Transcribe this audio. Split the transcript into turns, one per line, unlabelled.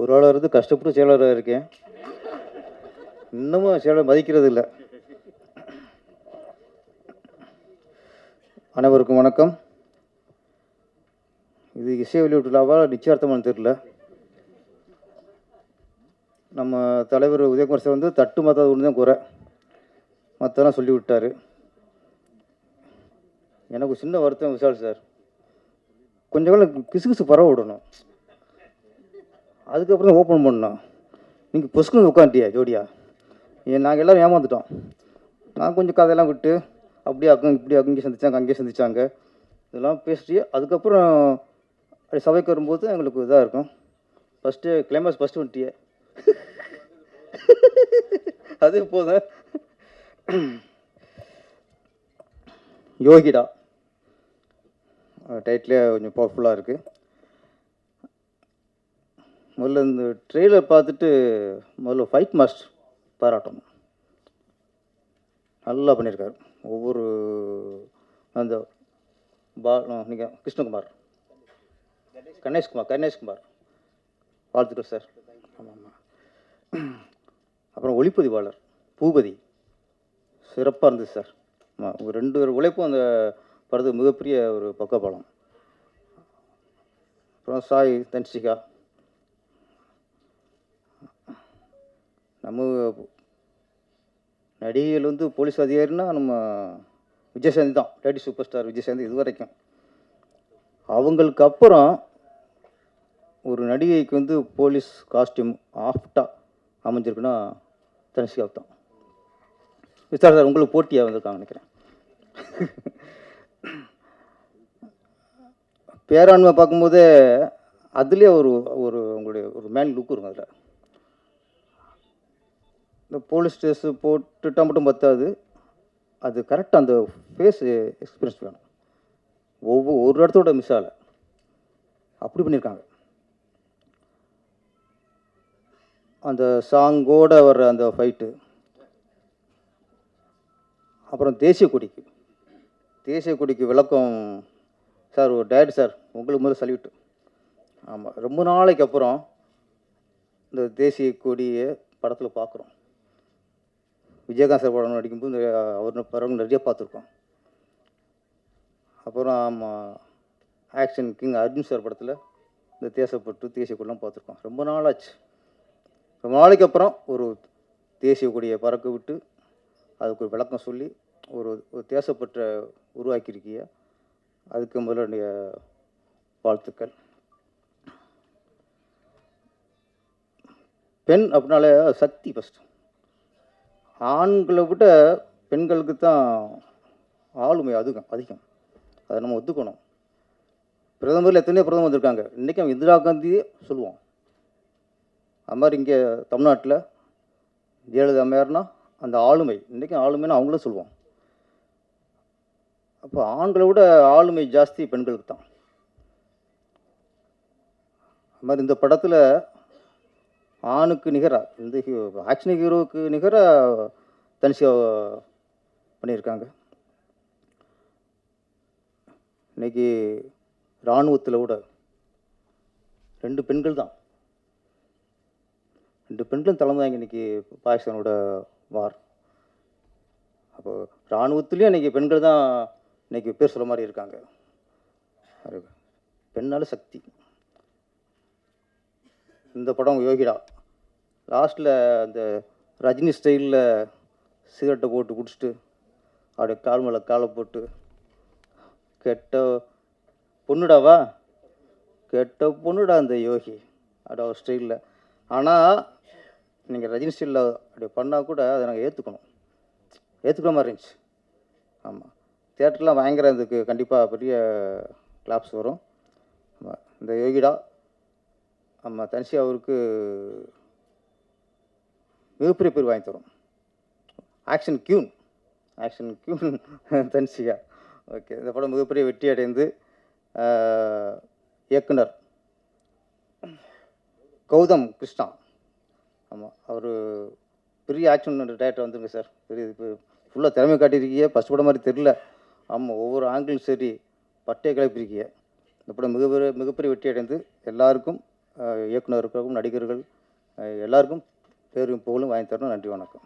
ஒரு ஆளாக இருந்து கஷ்டப்பட்டு செயலாளராக இருக்கேன். இன்னமும் செயலாளர் மதிக்கிறது இல்லை அனைவருக்கும் வணக்கம். இது இசை வெளியீட்டு நிச்சயார்த்தமானு தெரியல. நம்ம தலைவர் உதயகுமார் சார் வந்து தட்டு மாத்தாது ஒன்று தான் குறை. மற்றெல்லாம் சொல்லி விட்டார். எனக்கு சின்ன வருத்தம் விஷால் சார். கொஞ்சம் காலம் கிசுகிசு பரவ விடணும். அதுக்கப்புறம் ஓப்பன் பண்ணோம் நீங்கள் பொசுக்குன்னு உட்காந்துட்டியா ஜோடியா? ஏன் நாங்கள் எல்லோரும் ஏமாந்துட்டோம். நான் கொஞ்சம் கதையெல்லாம் விட்டு அப்படியே அக்கம் இப்படி அங்கே சந்திச்சாங்க அங்கேயே சந்திச்சாங்க. இதெல்லாம் பேசிட்டு அதுக்கப்புறம் அப்படி சபைக்கு வரும்போது எங்களுக்கு இதாக இருக்கும். ஃபஸ்ட்டு கிளைமாக்ஸ் ஃபஸ்ட்டு வந்துட்டியே. அது போதும். யோகிடா. டைட்டிலே கொஞ்சம் பவர்ஃபுல்லாக இருக்குது முதல்ல இந்த ட்ரெய்லர் பார்த்துட்டு முதல்ல ஃபைட் மாஸ்டர் பாராட்டணும். நல்லா பண்ணியிருக்காரு. ஒவ்வொரு அந்த பா நீங்கள் கிருஷ்ணகுமார். கணேஷ்குமார் கணேஷ்குமார். வாழ்த்துக்கள் சார் ஆமாம் ஆமாம் அப்புறம் ஒளிப்பதிவாளர் பூபதி. சிறப்பாக இருந்தது சார் ஆமாம் உங்கள் ரெண்டு பேர் உழைப்பும் அந்த படத்துக்கு மிகப்பெரிய ஒரு பக்கபலம். அப்புறம் சாய் தன்ஷிகா நம்ம நடிகைகள் வந்து போலீஸ் அதிகாரின்னா நம்ம விஜயசாந்தி தான். லேடி சூப்பர் ஸ்டார் விஜயசாந்தி இது வரைக்கும். அவங்களுக்கு அப்புறம் ஒரு நடிகைக்கு வந்து போலீஸ் காஸ்டியூம் ஆஃப்டாக அமைஞ்சிருக்குன்னா தனுஷிகா தான். விசார் சார் உங்களுக்கு போட்டியாக வந்திருக்காங்க நினைக்கிறேன். பேராண்மை பார்க்கும்போதே அதுலேயே ஒரு ஒரு உங்களுடைய ஒரு மேன் லுக் இருக்கும் அதில். இந்த போலீஸ் ஸ்டேஸு போட்டுட்டா மட்டும் பத்தாது. அது கரெக்டாக அந்த ஃபேஸ் எக்ஸ்பீரியன்ஸ் வேணும். ஒவ்வொரு ஒரு இடத்தோட மிஸ் ஆகலை. அப்படி பண்ணியிருக்காங்க அந்த சாங்கோட வர்ற அந்த ஃபைட்டு அப்புறம் தேசிய கொடிக்கு. தேசிய கொடிக்கு விளக்கம். சார் ஒரு டேட் சார் உங்களுக்கு முதல்ல சல்யூட்டு ஆமாம் ரொம்ப நாளைக்கு அப்புறம் இந்த தேசிய கொடியை படத்தில் பார்க்குறோம் விஜயகாந்த் சார் படம் நடிக்கும்போது அவர் படம் நிறைய பார்த்துருக்கோம். அப்புறம் ஆமாம் ஆக்ஷன் கிங் அர்ஜுன் சார் படத்தில் இந்த தேசப்பட்டு தேசிய கொடிலாம் பார்த்துருக்கோம். ரொம்ப நாளாச்சு. ரொம்ப நாளைக்கு அப்புறம் ஒரு தேசிய கொடியை பறக்க விட்டு அதுக்கு ஒரு விளக்கம் சொல்லி ஒரு ஒரு தேசப்பற்ற உருவாக்கியிருக்கிய அதுக்கு முதலுடைய வாழ்த்துக்கள். பெண் அப்படின்னாலே சக்தி ஃபஸ்ட்டு ஆண்களை விட பெண்களுக்கு தான் ஆளுமை அதிகம் அதிகம். அதை நம்ம ஒத்துக்கணும். பிரதமரில் எத்தனையோ பிரதமர் வந்திருக்காங்க. இன்றைக்கி அவன் இந்திரா காந்தியே சொல்லுவோம் அது மாதிரி இங்கே தமிழ்நாட்டில் ஜெயலலிதா அம்மையார்னா அந்த ஆளுமை இன்றைக்கும் ஆளுமைன்னு அவங்களும் சொல்லுவோம் அப்போ ஆண்களை விட ஆளுமை ஜாஸ்தி பெண்களுக்கு தான் அது மாதிரி இந்த படத்தில் ஆணுக்கு நிகராக இந்த ஹீரோ ஆக்ஷன் ஹீரோவுக்கு நிகராக தனிஷா பண்ணியிருக்காங்க. இன்னைக்கு இராணுவத்தில் கூட ரெண்டு பெண்கள் தான். ரெண்டு பெண்களும் தலைமை இன்றைக்கி இன்னைக்கு பாகிஸ்தானோட வார். அப்போ இராணுவத்துலேயும் இன்றைக்கி பெண்கள் தான் இன்னைக்கு பேர் சொல்ல மாதிரி இருக்காங்க. பெண்ணால் சக்தி. இந்த படம் யோகிடா. லாஸ்ட்டில் அந்த ரஜினி ஸ்டைலில் சிகரெட்டை போட்டு குடிச்சிட்டு அப்படியே கால் மேலே காலை போட்டு கெட்ட பொண்ணுடாவா? கெட்ட பொண்ணுடா அந்த யோகி. அப்படி அவர் ஸ்டைலில் ஆனால் நீங்கள் ரஜினி ஸ்டைலில் அப்படி பண்ணால் கூட அதை நாங்கள் ஏற்றுக்கணும் ஏற்றுக்கிற மாதிரி இருந்துச்சு. ஆமாம் தேட்டர்லாம் வாங்குறதுக்கு இதுக்கு கண்டிப்பாக பெரிய கிளாப்ஸ் வரும். ஆமாம் இந்த யோகிடா ஆமாம் தனிஷி அவருக்கு மிகப்பெரிய பேர் வாங்கி தரும் action queen action queen Dhanshika okay இந்த படம் மிகப்பெரிய வெற்றி அடைந்து இயக்குனர் கௌதம் கிருஷ்ணா. ஆமாம் அவர் பெரிய ஆக்ஷன் டேரக்டர் வந்துருங்க சார். பெரிய இப்போ ஃபுல்லாக திறமை காட்டியிருக்கீங்க. ஃபஸ்ட் படம் மாதிரி தெரில ஆமாம் ஒவ்வொரு ஆங்கிலும் சரி பட்டையை கிளப்பியிருக்கீங்க. இந்த படம் மிகப்பெரிய மிகப்பெரிய வெற்றி அடைந்து எல்லாருக்கும் இயக்குநருக்கும் நடிகர்கள் எல்லாருக்கும் பேரும் புகழும் வாங்கி தரணும் நன்றி வணக்கம்.